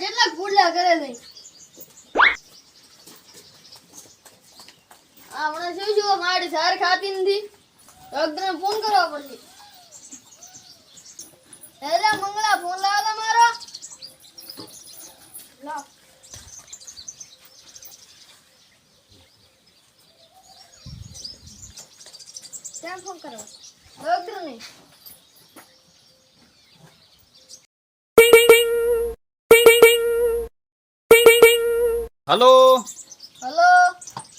જેટલા ફૂડલા કરે છે. આપણે શું જુઓ, મારી સાર ખાતી નથી. ડોક્ટરને ફોન કરવા પડશે. એટલે મંગળા ફોન લાવો મારો. લાવ ફોન કરો? ડોક્ટર ને હલો? હલો?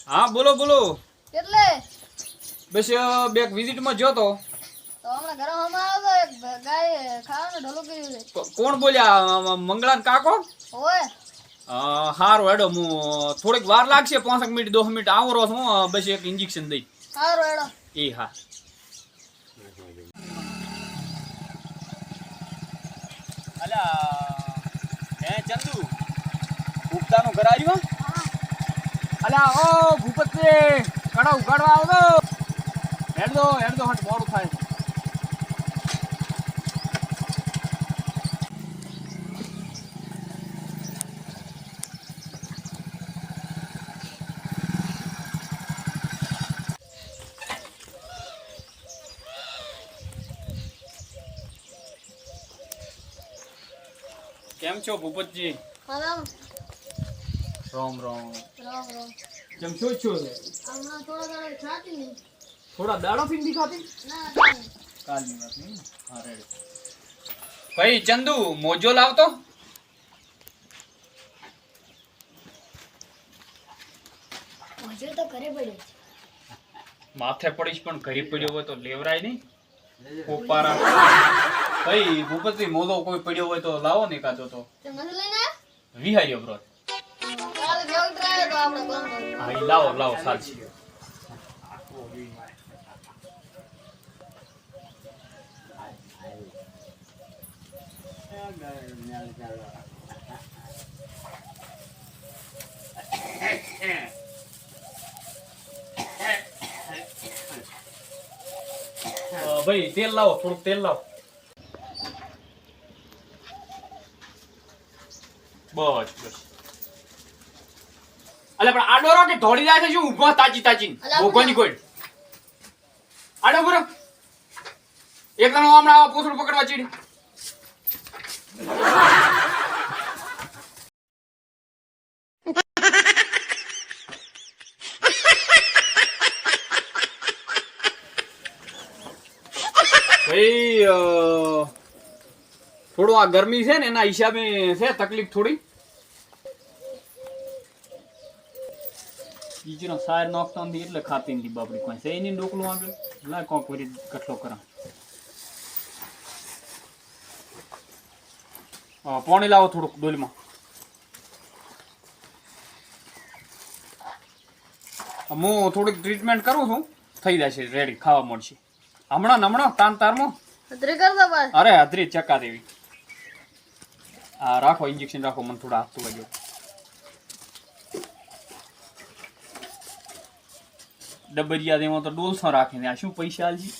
હા બોલો બોલો. કેટલે બસ બે વિઝિટમાં ગયો તો. તો હમણાં ઘરે હમણાં આવતો એક ગાય ખાવાનું ઢોલું કર્યું છે. કો- કોણ બોલ્યા? મંગળા મંગળાન કાકો? ઓય. હારું હેડો હું થોડીક વાર લાગશે પાંચક મિનિટ દસ મિનિટ આવરો છું બસ એક ઇન્જેક્શન દઈ. સારું હેડો. એ હા. અલ્યા હે ચંદુ? ગુપ્તાનું ઘર આવ્યું અલા, ઓ ભૂપતજી કડા ઉગાડવા આવતો હેડ દો હટ, મોડું થાય. કેમ છો ભૂપતજી? રામ રામ. રામ રામ. કેમ છો છો હમણાં થોડા દાડા ખાતી નહીં થોડા દાડા ફીંદી ખાતી? ના. કાલની વાત નહીં હા રેડ. ભાઈ ચંદુ મોજો લાવતો? મોજો તો ઘરે પડ્યો માથે પડીશ પણ ઘરે પડ્યો હોય તો લેવરાય નહીં. કોપારા ભાઈ ભૂપતિ મોદો કોઈ પડ્યો હોય તો લાવો ને કાચો તો. વિહાર્યો બ્રો કાલે ડોક્ટર આવ્યો તો આપણે કોણ કર્યું? હા ઈ લાવો લાવો સાચી અ, ભાઈ તેલ લાવો થોડુંક તેલ લાવો બસ બસ અલે પણ આડો રો કે ઢોળી જાય છે શું ઊભો તાજી તાજી ભોગવાની કોઈ. આડો બરો એક જણો હમણાં આવા પોસડું પકડવા ચીડી. ભાઈ થોડું આ ગરમી છે ને એના હિસાબે છે તકલીફ થોડી? બીજીનો સાર નોખતો નથી એટલે ખાતી નથી બાપડી કોઈ. છે એની ડોકલું આગળ લાય કોક વરી કટલો કરા પાણી લાવો થોડુંક ડોલમાં. હું થોડીક ટ્રીટમેન્ટ કરું છું. થઈ જશે રેડી ખાવા મળશે. હમણાં ને હમણાં તાન તારમાં. અરે હતરી ચકા દેવી. આ રાખો ઇન્જેક્શન રાખો મને થોડા આપતું વાગ્યો ડબરિયા દેમાં તો ડોલસો રાખીને આ શું પૈસા આલજી?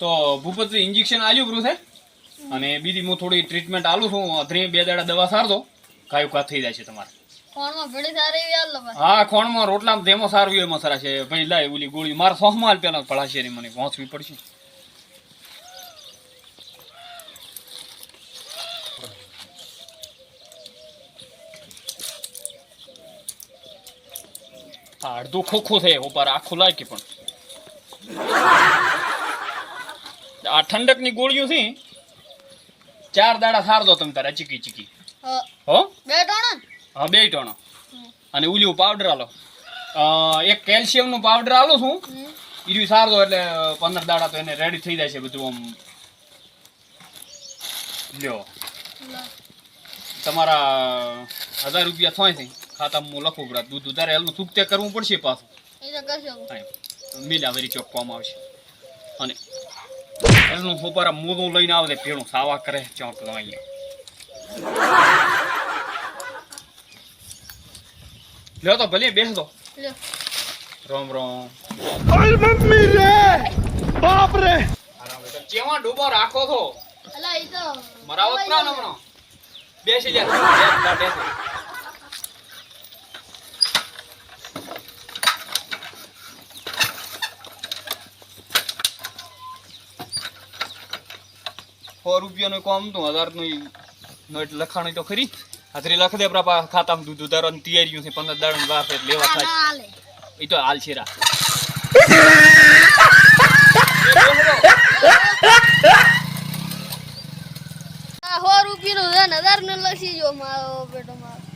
તો ભૂપતજી ઇન્જેક્શન આલ્યું પૂરું થાય અને બીજી હું થોડી ટ્રીટમેન્ટ આલું છું. અધરી બે દાડા દવા સારજો. કાયું કા થઈ જાય છે તમારે. કોણમાં ભીડી સારી એવી હાલ હા ખોણમાં રોટલામાં ધેમો સારું એમાં સારા છે. ભાઈ લાય ઓલી ગોળી. મારા સોહમાં પેલા પડાશે મને. પહોંચવી પડશે. અડધો ખોખું થાય ઉપર આખું લાગે પણ. આ ઠંડકની ગોળીઓ છે ચાર દાડા સાર દો તમે તારે ચીકી ચીકી. હો? બે ટોણા? હા બે ટણો. અને ઉલ્યું પાવડર આલો. અ, એક કેલ્શિયમનું પાવડર આલો છું. ઈર્યું દો એટલે પંદર દાડા તો એને રેડી થઈ જાય છે બધું આમ. લ્યો. તમારા હજાર રૂપિયા થાય છે. ખાતામાં હું લખું પડે દૂધ ઉધારે એનું ચૂકતે કરવું પડશે પાછું. એ તો મિલા વરી ચોકવામાં આવશે. અને એનું હોપારા મોદું લઈને આવે ભેણું સાવા કરે ચોક અહીંયા લ્યો તો ભલે બેસ દો રોમ રોમ. ઓય મમ્મી રે બાપ રે ચેવા ડૂબો રાખો છો? અલા ઈ તો મરાવત ના નમણો. બેસી જા. બેસ. સો રૂપિયાનું કોમ તો હજારનું નોટ લખાણ તો ખરી. હાજરી લખ દે પ્રાપા ખાતામાં દૂધ ઉધારવાની તૈયારીઓ છે પંદર દાડો વાર છે લેવા થાય. એ તો હાલ છે સો રૂપિયાનું હજારનું લખી જો મારો બેટો મારો.